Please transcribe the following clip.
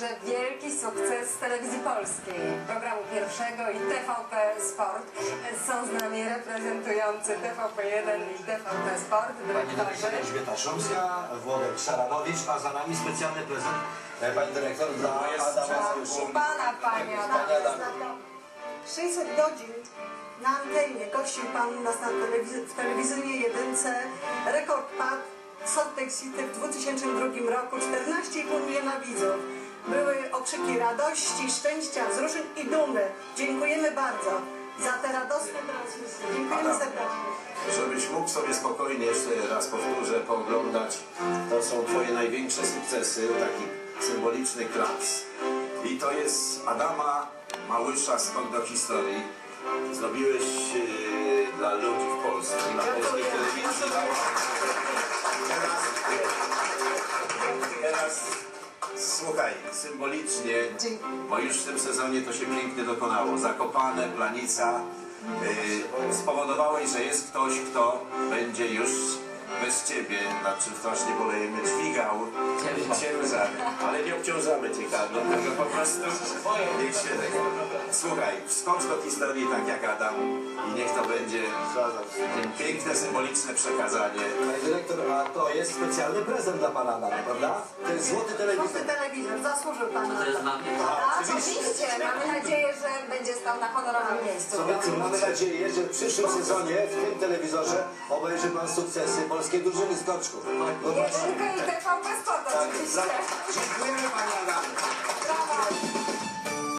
także wielki sukces telewizji polskiej, programu pierwszego i TVP Sport. Są z nami reprezentujący TVP1 i TVP Sport, Pani dyrektor. Elżbieta Szumska, Włodek Szaranowicz, a za nami specjalny prezent e, pani dyrektor dla Adama U pana. Pani Adam. 600 godzin na antenie gościł Pan nas na telewiz- w telewizyjnej jedynce. Rekord padł w Salt Lake City w 2002 roku. 14,5 miliona widzów. Okrzyki radości, szczęścia, wzruszeń i dumy. Dziękujemy bardzo za te radosne transmisje. Dziękujemy Adam. serdecznie. Żebyś mógł sobie spokojnie, jeszcze raz powtórzę, pooglądać. To są twoje największe sukcesy, taki symboliczny klaps. I to jest Adama Małysza skąd do historii. Zrobiłeś e, dla ludzi w Polsce, dla słuchaj, symbolicznie, bo już w tym sezonie to się pięknie dokonało. Zakopane, planica. Yy, spowodowałeś, że jest ktoś, kto będzie już bez ciebie, znaczy strasznie bolejemy, dźwigał. Ciężar, ale nie obciążamy cię karno, tylko po prostu niech się Słuchaj, wskocz do historii tak jak Adam i niech to będzie piękne, symboliczne przekazanie. Pani dyrektor, a to jest specjalny prezent dla pana Adama, prawda? To jest złoty telewizor. Prosty telewizor, zasłużył Pan na To mnie A, Oczywiście, mamy nadzieję, że będzie stał na honorowym miejscu. Słuchajcie, mamy nadzieję, że w przyszłym sezonie w tym telewizorze obejrzy pan sukcesy polskiej drużyny skoczków. No właśnie. Jedynkę i TVP Sport Tak, oczywiście. Dziękujemy.